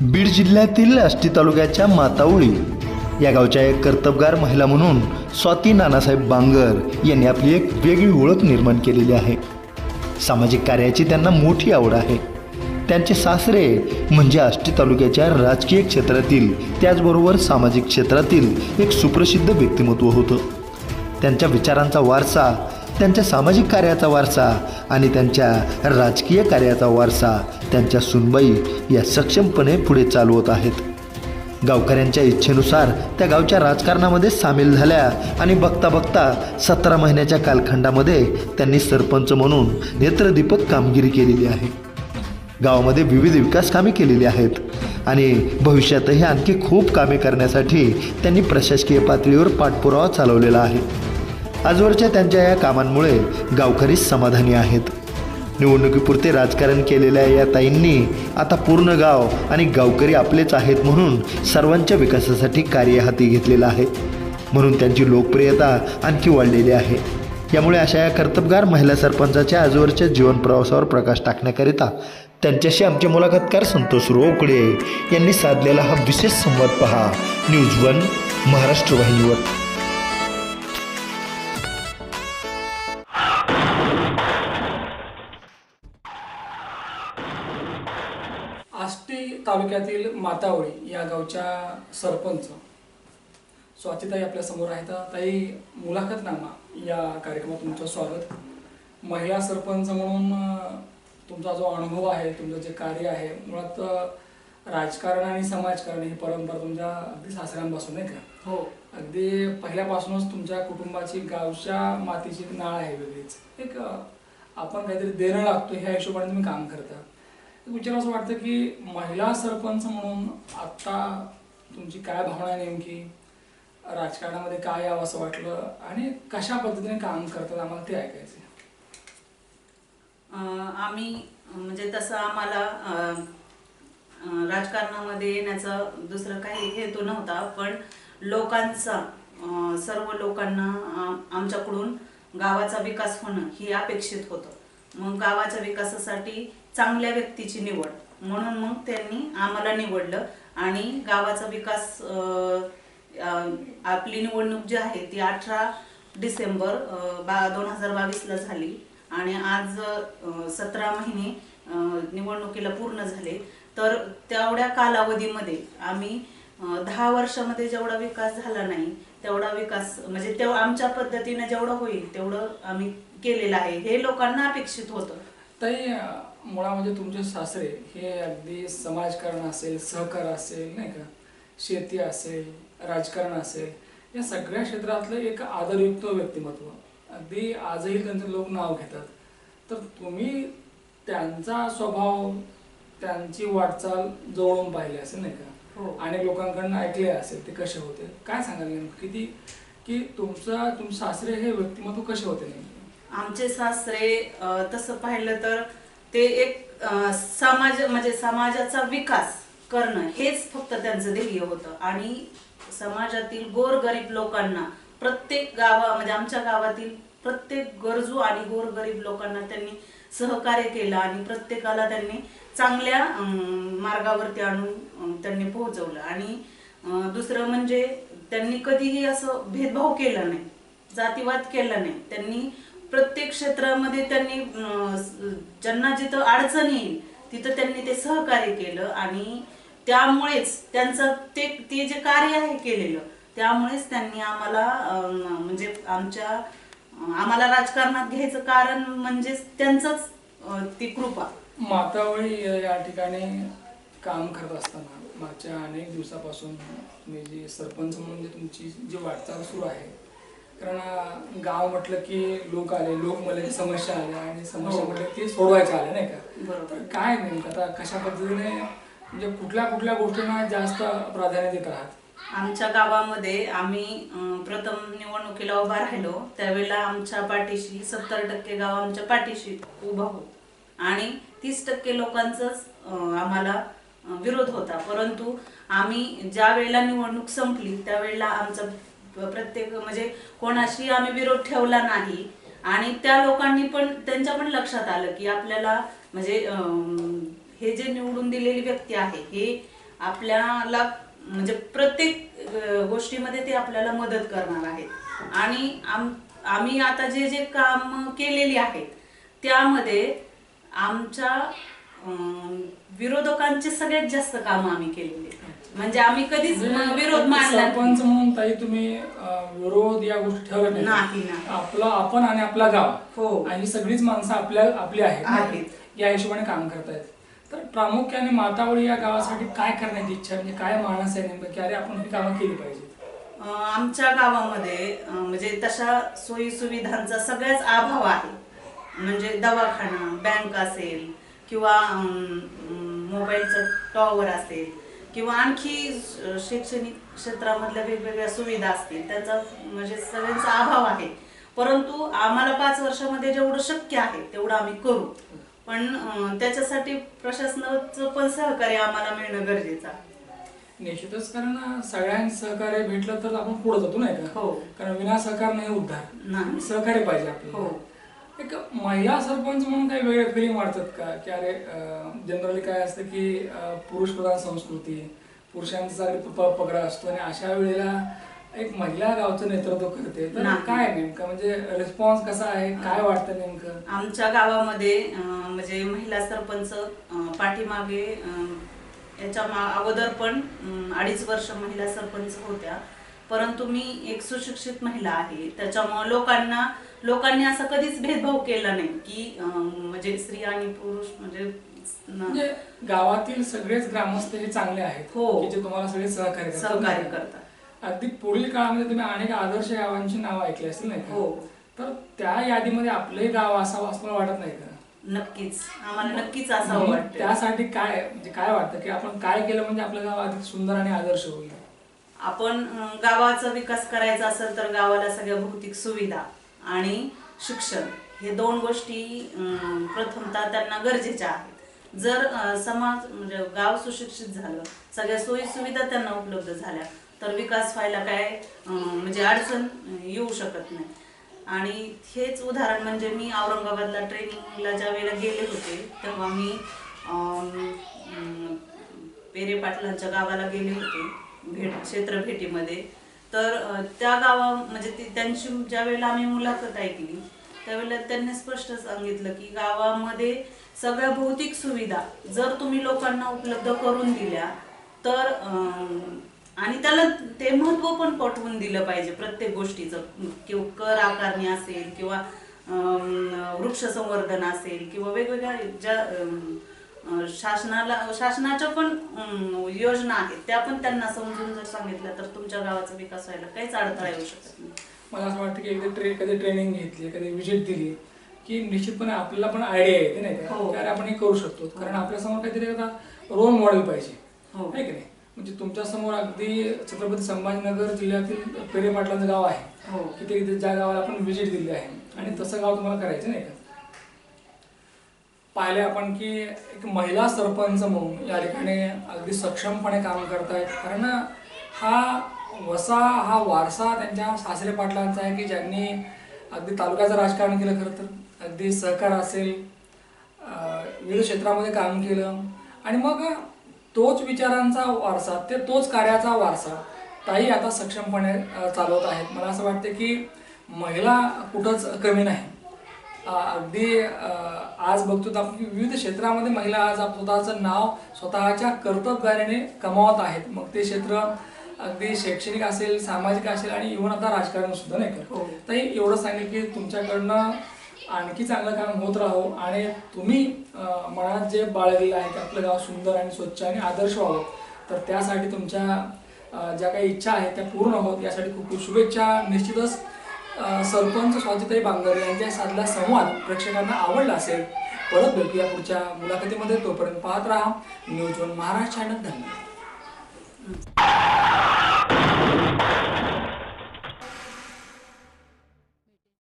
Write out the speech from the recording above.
बीड जिल्ह्यातील आष्टी तालुक्याच्या मातावळी या गावच्या एक कर्तबगार महिला म्हणून स्वाती नानासाहेब बांगर यांनी आपली एक वेगळी ओळख निर्माण केलेली आहे. सामाजिक कार्याची त्यांना मोठी आवड आहे. त्यांचे सासरे म्हणजे आष्टी तालुक्याच्या राजकीय क्षेत्रातील त्याचबरोबर सामाजिक क्षेत्रातील एक सुप्रसिद्ध व्यक्तिमत्व होतं. त्यांच्या विचारांचा वारसा त्यांच्या सामाजिक कार्याचा वारसा आणि त्यांच्या राजकीय कार्याचा वारसा त्यांच्या सुनबाई या सक्षमपणे पुढे चालवत आहेत. गावकऱ्यांच्या इच्छेनुसार त्या गावच्या राजकारणामध्ये सामील झाल्या आणि बघता बघता सतरा महिन्याच्या कालखंडामध्ये त्यांनी सरपंच म्हणून नेत्रदीपक कामगिरी केलेली आहे. गावामध्ये विविध विकास कामे केलेली आहेत आणि भविष्यातही आणखी खूप कामे करण्यासाठी त्यांनी प्रशासकीय पातळीवर पाठपुरावा चालवलेला आहे. आजवरच्या त्यांच्या या कामांमुळे गावकरी समाधानी आहेत. निवडणुकीपुरते राजकारण केलेल्या या ताईंनी आता पूर्ण गाव आणि गावकरी आपलेच आहेत म्हणून सर्वांच्या विकासासाठी कार्य हाती घेतलेलं आहे. म्हणून त्यांची लोकप्रियता आणखी वाढलेली आहे. यामुळे अशा या कर्तबगार महिला सरपंचाच्या आजवरच्या जीवन प्रवासावर प्रकाश टाकण्याकरिता त्यांच्याशी आमचे मुलाखतकार संतोष रोकडे यांनी साधलेला हा विशेष संवाद पहा. न्यूज वन महाराष्ट्र वाहिनीवर. तालुक्यातील मातावळी या गावच्या सरपंच स्वातीताई आपल्यासमोर आहेत. ताई मुलाखतनामा या कार्यक्रमात तुमचं स्वागत. महिला सरपंच म्हणून तुमचा जो अनुभव आहे तुमचं जे कार्य आहे मुळात राजकारण आणि समाजकारण ही परंपरा तुमच्या अगदी सासऱ्यांपासून आहे का? हो. अगदी पहिल्यापासूनच तुमच्या कुटुंबाची गावच्या मातीची नाळ आहे वेगळीच. एक आपण काहीतरी देणं लागतो ह्या हिशोबाने तुम्ही काम करता. विचार असं वाटतं की महिला सरपंच म्हणून आता तुमची काय भावना आहे नेमकी? राजकारणामध्ये काय यावं असं वाटलं? आणि कशा पद्धतीने काम करतात? आम्हाला ते ऐकायचं आम्ही म्हणजे तसं आम्हाला राजकारणामध्ये येण्याचा दुसरं काही हेतू नव्हता पण लोकांचा सर्व लोकांना आमच्याकडून गावाचा विकास होणं ही अपेक्षित होतं. मग गावाच्या विकासासाठी चांगल्या व्यक्तीची निवड. म्हणून मग त्यांनी आम्हाला निवडलं आणि गावाचा विकास आपली निवडणूक जी आहे ती अठरा डिसेंबर बा दोन हजार बावीसला झाली. आणि आज सतरा महिने निवडणुकीला पूर्ण झाले. तर तेवढ्या कालावधीमध्ये आम्ही दहा वर्षामध्ये जेवढा विकास झाला नाही तेवढा विकास म्हणजे तेव आमच्या पद्धतीने जेवढं होईल तेवढं आम्ही केलेलं आहे. हे लोकांना अपेक्षित होतं. ताई मुळामध्ये तुमचे सासरे हे अगदी समाजकारण असेल सहकार असेल नाही का? शेती असेल राजकारण असेल या सगळ्या क्षेत्रातलं एक आदरयुक्त व्यक्तिमत्व. अगदी आजही त्यांचं लोक नाव घेतात. तर तुम्ही त्यांचा स्वभाव त्यांची वाटचाल जवळून पाहिली असेल नाही का? हो. अनेक लोकांकडनं ऐकले असेल ते कसे होते? काय सांगाल किती की तुमचा तुम सासरे हे व्यक्तिमत्व कसे होते नेमके? आमचे सासरे तसं पाहिलं तर ते एक समाज म्हणजे समाजाचा विकास करणं हेच फक्त त्यांचं ध्येय होतं. आणि समाजातील गोरगरीब लोकांना प्रत्येक गावा म्हणजे आमच्या गावातील प्रत्येक गरजू आणि गोरगरीब लोकांना त्यांनी सहकार्य केलं आणि प्रत्येकाला त्यांनी चांगल्या अं, मार्गावरती आणून त्यांनी पोहोचवलं. आणि दुसरं म्हणजे त्यांनी कधीही असं भेदभाव केला नाही जातीवाद केला नाही. त्यांनी प्रत्येक क्षेत्रामध्ये त्यांनी ज्यांना जिथं अडचण येईल तिथं त्यांनी ते सहकार्य केलं आणि त्यामुळेच त्यांचं ते ते जे कार्य आहे केलेलं त्यामुळेच त्यांनी आम्हाला म्हणजे आमच्या आम्हाला राजकारणात घ्यायचं कारण म्हणजे त्यांचंच ती कृपा. मातावळी या ठिकाणी काम करत असताना मागच्या अनेक दिवसापासून तुम्ही जी सरपंच म्हणून जी तुमची जी वाटचाल सुरू आहे कारण गाव म्हटलं की लोक आले लोक मला समस्या आल्या आणि समस्या म्हटलं की ते सोडवायच्या आल्या नाही का? बरोबर. तर काय नेमकं आता कशा पद्धतीने म्हणजे कुठल्या कुठल्या गोष्टींना जास्त प्राधान्य देत आहात? आमच्या गावामध्ये आम्ही प्रथम निवडणुकीला उभा राहिलो. त्यावेळेला आमच्या पाठीशी सत्तर टक्के गाव आमच्या पाठीशी उभा होत. आणि तीस टक्के लोकांचाच आम्हाला विरोध होता. परंतु आम्ही ज्या वेळेला निवडणूक संपली त्यावेळेला आमचा प्रत्येक म्हणजे कोणाशी आम्ही विरोध ठेवला नाही आणि त्या लोकांनी पण त्यांच्या पण लक्षात आलं की आपल्याला म्हणजे अं, हे जे निवडून दिलेली व्यक्ती आहे हे आपल्याला म्हणजे प्रत्येक गोष्टीमध्ये ते आपल्याला मदत करणार आहेत आणि आम आम्ही आता जे जे काम केलेली आहेत त्यामध्ये आमच्या विरोधकांचे सगळ्यात जास्त काम आम्ही केलेली आहेत. म्हणजे आम्ही कधीच म्हणजे विरोध. सरपंच म्हणून ताई तुम्ही अं, विरोध या गोष्टी ठेवल्या नाही, नाही. आपलं आपण आणि आपला गाव हो. आणि ही सगळीच माणसं आपल्या आपली आहेत आहेत. या हिशोबाने काम करतायत तर प्रामुख्याने मातावळी या गावासाठी काय करण्याची इच्छा? म्हणजे काय मानस आहे नेमकं की अरे आपण ही कामं केली पाहिजे अं, आमच्या गावामध्ये अं, म्हणजे तशा सोयी सुविधांचा सगळ्याच अभाव आहे म्हणजे दवाखाना बँक असेल किंवा मोबाईलचं टॉवर असेल किंवा आणखी शैक्षणिक क्षेत्रामधल्या वेगवेगळ्या सुविधा असतील त्याचा म्हणजे सगळ्यांचा अभाव आहे परंतु आम्हाला पाच वर्षामध्ये जेवढं शक्य आहे तेवढं आम्ही करू पण त्याच्यासाठी प्रशासनाचं पण सहकार्य आम्हाला मिळणं गरजेचं आहे निश्चितच कारण सगळ्यांचं सहकार्य भेटलं तर आपण पुढे जातो नाही का हो. कारण विना सहकार नाही उद्धार नाही. सहकार्य पाहिजे आपल्याला हो. एक महिला सरपंच म्हणून काही वेगळे फिलिंग वाटतात का? की अरे जनरली काय असतं की पुरुष प्रधान संस्कृती पुरुषांचा सगळे प- पगड असतो आणि अशा वेळेला एक महिला गावचं नेतृत्व करते. तर. काय नेमकं? म्हणजे रिस्पॉन्स कसा आहे? काय वाटतं नेमकं? आमच्या गावामध्ये म्हणजे महिला सरपंच पाठीमागे याच्या अगोदर पण अडीच वर्ष महिला सरपंच होत्या. परंतु मी एक सुशिक्षित महिला आहे त्याच्यामुळे लोकांना लोकांनी असा कधीच भेदभाव केला नाही की म्हणजे स्त्री आणि पुरुष म्हणजे म्हणजे गावातील सगळेच ग्रामस्थ हे चांगले आहेत हो. की जे तुम्हाला सगळे सहकार्य. सहकार्य करतात अगदी पुढील काळामध्ये तुम्ही अनेक आदर्श गावांची नावं ऐकली असतील नाही? हो. तर त्या यादीमध्ये आपले गाव असावं असं मला वाटत नाही का नक्कीच आम्हाला नक्कीच असावं वाटतं त्यासाठी काय म्हणजे काय वाटतं की आपण काय केलं म्हणजे आपलं गाव अधिक सुंदर आणि आदर्श होईल आपण गावाचा विकास करायचा असेल तर गावाला सगळ्या भौतिक सुविधा आणि शिक्षण हे दोन गोष्टी प्रथमतः त्यांना गरजेच्या आहेत. जर समाज म्हणजे गाव सुशिक्षित झालं सगळ्या सोयी सुविधा त्यांना उपलब्ध झाल्या तर विकास व्हायला काय म्हणजे अडचण येऊ शकत नाही. आणि हेच उदाहरण म्हणजे मी औरंगाबादला ट्रेनिंगला ज्या वेळेला गेले होते तेव्हा मी पेरे पाटलांच्या गावाला गेले होते. भेट क्षेत्र भेटीमध्ये तर त्या गावा म्हणजे ती त्यांची ज्या वेळेला आम्ही मुलाखत ऐकली त्यावेळेला त्यांनी स्पष्ट सांगितलं की गावामध्ये सगळ्या भौतिक सुविधा जर तुम्ही लोकांना उपलब्ध करून दिल्या तर आणि त्याला ते महत्त्व पण पटवून दिलं पाहिजे प्रत्येक गोष्टीचं. किंवा कर आकारणी असेल किंवा वृक्ष संवर्धन असेल किंवा वेगवेगळ्या ज्या शासनाला शासनाच्या पण योजना आहेत त्या पण त्यांना समजून जर सांगितलं तर तुमच्या गावाचा विकास व्हायला काहीच अडथळा येऊ शकत नाही. मला असं वाटतं की एकदा ट्रे कधी ट्रेनिंग घेतली कधी विजिट दिली की निश्चितपणे आपल्याला पण आयडिया येते नाही का? हो. आपण हे करू शकतो. कारण आपल्यासमोर काहीतरी आता रोल मॉडेल पाहिजे. हो. आहे की नाही? म्हणजे तुमच्यासमोर अगदी छत्रपती संभाजीनगर जिल्ह्यातील पेरे पाटलांचं गाव आहे. हो. की ते ज्या गावाला आपण व्हिजिट दिली आहे. आणि तसं गाव तुम्हाला करायचं नाही का? पाहिले आपण की एक महिला सरपंच म्हणून या ठिकाणी अगदी सक्षमपणे काम करत आहेत कारण हा वसा हा वारसा त्यांच्या सासरे पाटलांचा आहे की ज्यांनी अगदी तालुक्याचं राजकारण केलं खरं तर. अगदी सहकार असेल विविध क्षेत्रामध्ये काम केलं. आणि मग तोच विचारांचा वारसा ते तोच कार्याचा वारसा ताई आता सक्षमपणे चालवत आहेत. मला असं वाटतं की महिला कुठंच कमी नाही. अगदी आज बघतो तर आपण की विविध क्षेत्रामध्ये महिला आज आप- स्वतःचं नाव स्वतःच्या कर्तबगारीने कमावत आहेत. मग ते क्षेत्र अगदी शैक्षणिक असेल सामाजिक असेल आणि इव्हन आता राजकारण सुद्धा नाही हो. का ताई एवढं सांगेल की तुमच्याकडनं आणखी चांगलं काम होत राहो आणि तुम्ही मनात जे बाळगलेलं आहे की आपलं गाव सुंदर आणि स्वच्छ आणि आदर्श व्हावं तर त्यासाठी तुमच्या ज्या काही इच्छा आहेत त्या पूर्ण होत. यासाठी खूप खूप शुभेच्छा. निश्चितच सरपंच स्वातीताई बांगर यांच्या साधला संवाद प्रेक्षकांना आवडला असेल परत भेटूया पुढच्या मुलाखतीमध्ये. तोपर्यंत पाहत राहा. न्यूज वन महाराष्ट्र चॅनल धन्यवाद.